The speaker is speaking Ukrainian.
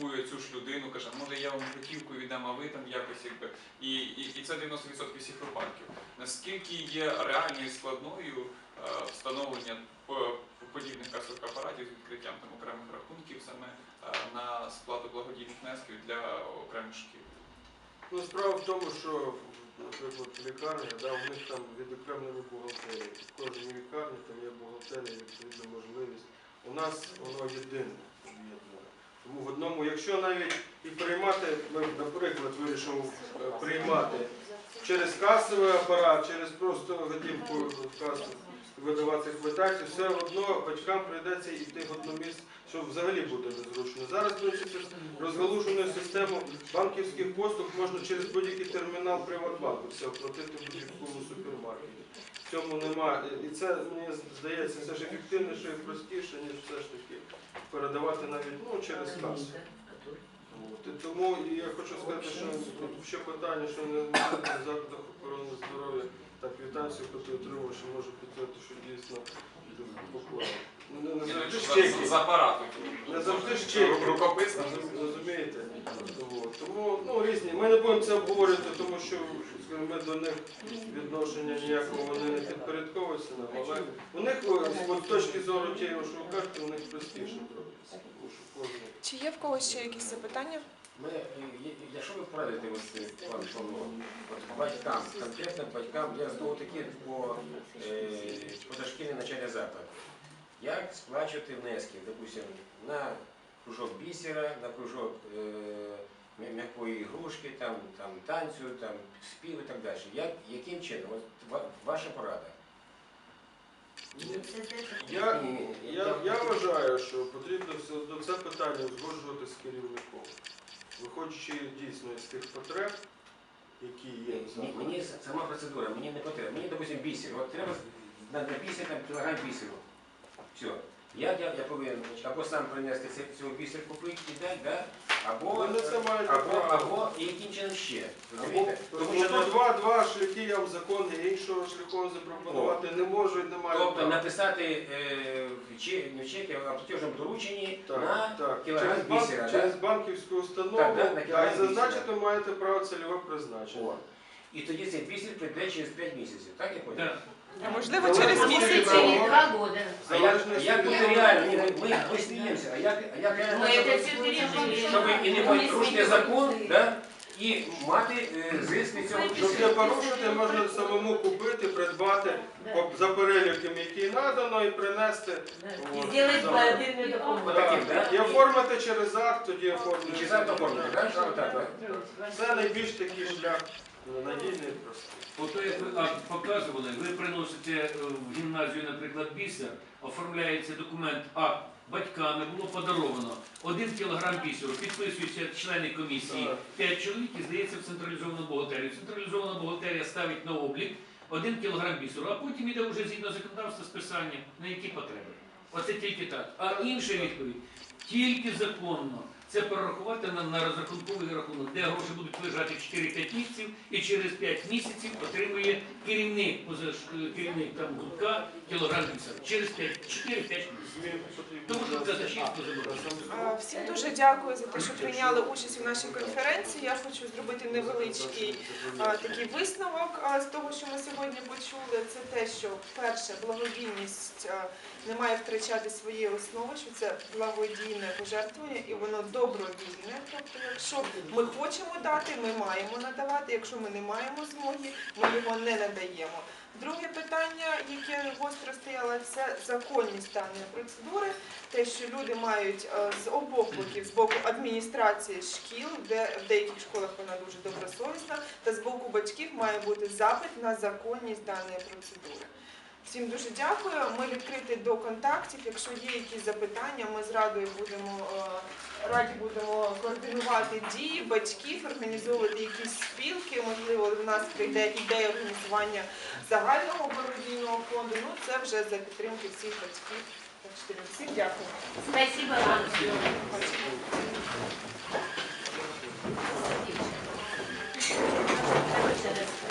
Кує цю ж людину, каже, може я вам готівку віддам, а ви там якось якби. І, і, і це 90% всіх випадків. Наскільки є реальною складною е, встановлення подібних касових апаратів з відкриттям там окремих рахунків саме е, на сплату благодійних внесків для окремих шкіл? Ну, справа в тому, що, наприклад, лікарня, да, у них там відокремлені бухгалтерії. В кожній лікарні там є бухгалтерія, відповідна можливість. У нас воно єдине об'єднане. В одному, якщо навіть і приймати, ми, наприклад, вирішимо е, приймати через касовий апарат, через просто готівку видавати квитанції, все одно батькам прийдеться йти в одно місце, що взагалі буде незручно. Зараз, принципі, систему банківських послуг можна через будь-який термінал Приватбанку все оплатити в будь-якому супермаркеті. В цьому немає. І це мені здається все ж ефективніше і простіше, ніж все ж таки передавати навіть ну, через касу. От. І тому я хочу сказати, що тут ще питання, що не в закладах охорони здоров'я та квітанцію, яку отримав, що може підтвердити, що дійсно поклали. Ну, не- не ну, завжди ж чеки. з, апаратом. Не завжди ж чеки. Рукописно. Розум- Розумієте? Тому ну, різні. Ми не будемо це обговорювати, тому що скажімо, ми до них відношення ніякого вони не підпорядковуються нам. Але у них о, от, з точки зору тієї, кажете, у них простіше. Тому що кожен. Чи є в когось ще якісь запитання? Ми, е, є- якщо ви порадите ось е, пан Павло, от батькам, конкретно батькам, я знову таки по е, позашкільний навчальний заклад. Як сплачувати внески, допустим, на кружок бісера, на кружок е, м'якої ігрушки, там, там танцю, там спів і так далі. Як, яким чином? От ва- ваша порада. Я, Ні, ні, ні, я, я вважаю, що потрібно все одно це питання узгоджувати з керівником. Виходячи дійсно з тих потреб, які є. в Мені, мені с- сама процедура, мені не потрібно. Мені, допустим, бісер. От треба на, на бісер там кілограм бісеру. Все. Я, я, я повинен або сам принести цей- цього бісер купити і дати, да? або, це маєте або, право. або і яким чином ще. Розумієте? Тому що два, два шляхи я в законі, іншого шляху запропонувати не можу і не маю тобто права. написати е, в че- не в чекі, а в платежному дорученні Так, на так. кілограм Через, банк, бісера, да? через банківську установу Так, да, на да, кілограм і зазначити маєте право цільове призначення. О. І тоді цей бісер прийде через 5 місяців. Так я поняв? А можливо, Але через ми місяць. можемо- через два года. А як, а як буде реально? Ні, ми, ми, ми сміємося, а як, а як реально? Мы щоб- это все пережили. щоб і не порушити закон, да? і мати е, зиск від цього. Щоб не порушити, можна самому купити, придбати по- за переліком, який надано, і принести. И От, сделать да. платежный документ. Отаким, да? І оформити через акт, тоді І оформити. чи завтра оформити, так? Що так, так? Це найбільш такий шлях надійний. Ото як ви показували, ви приносите е, в гімназію, наприклад, бісер, оформляється документ акт батьками, було подаровано один кілограм бісеру, підписуються члени комісії, п'ять чоловік і здається в централізовану бухгалтерію. Централізована бухгалтерія ставить на облік один кілограм бісеру, а потім іде вже згідно законодавства списання, на які потреби. Оце тільки так. А інша відповідь тільки законно. Це перерахувати на, на розрахунковий рахунок, де гроші будуть лежати 4-5 місяців, і через 5 місяців отримує керівник, поза керівник там гудка кілограм бісеру. Через 5, 4-5 місяців. Тому що казначейство заборонено. Всім дуже дякую за те, що прийняли участь у нашій конференції. Я хочу зробити невеличкий а, такий висновок а, з того, що ми сьогодні почули. Це те, що перше, благодійність а, не має втрачати своєї основи, що це благодійне пожертвування і воно добровільне. Тобто, якщо ми хочемо дати, ми маємо надавати. Якщо ми не маємо змоги, ми його не надаємо. Друге питання, яке гостро стояло, це законність даної процедури. Те, що люди мають е, з обох боків, з боку адміністрації шкіл, де в деяких школах вона дуже добросовісна, та з боку батьків має бути запит на законність даної процедури. Всім дуже дякую. Ми відкриті до контактів. Якщо є якісь запитання, ми з радою будемо е, раді будемо координувати дії батьків, організовувати якісь спілки. Можливо, в нас прийде ідея організування загального благодійного фонду. Ну це вже за підтримки всіх батьків. Так що всім дякую. Спасибо вам. Спасибо.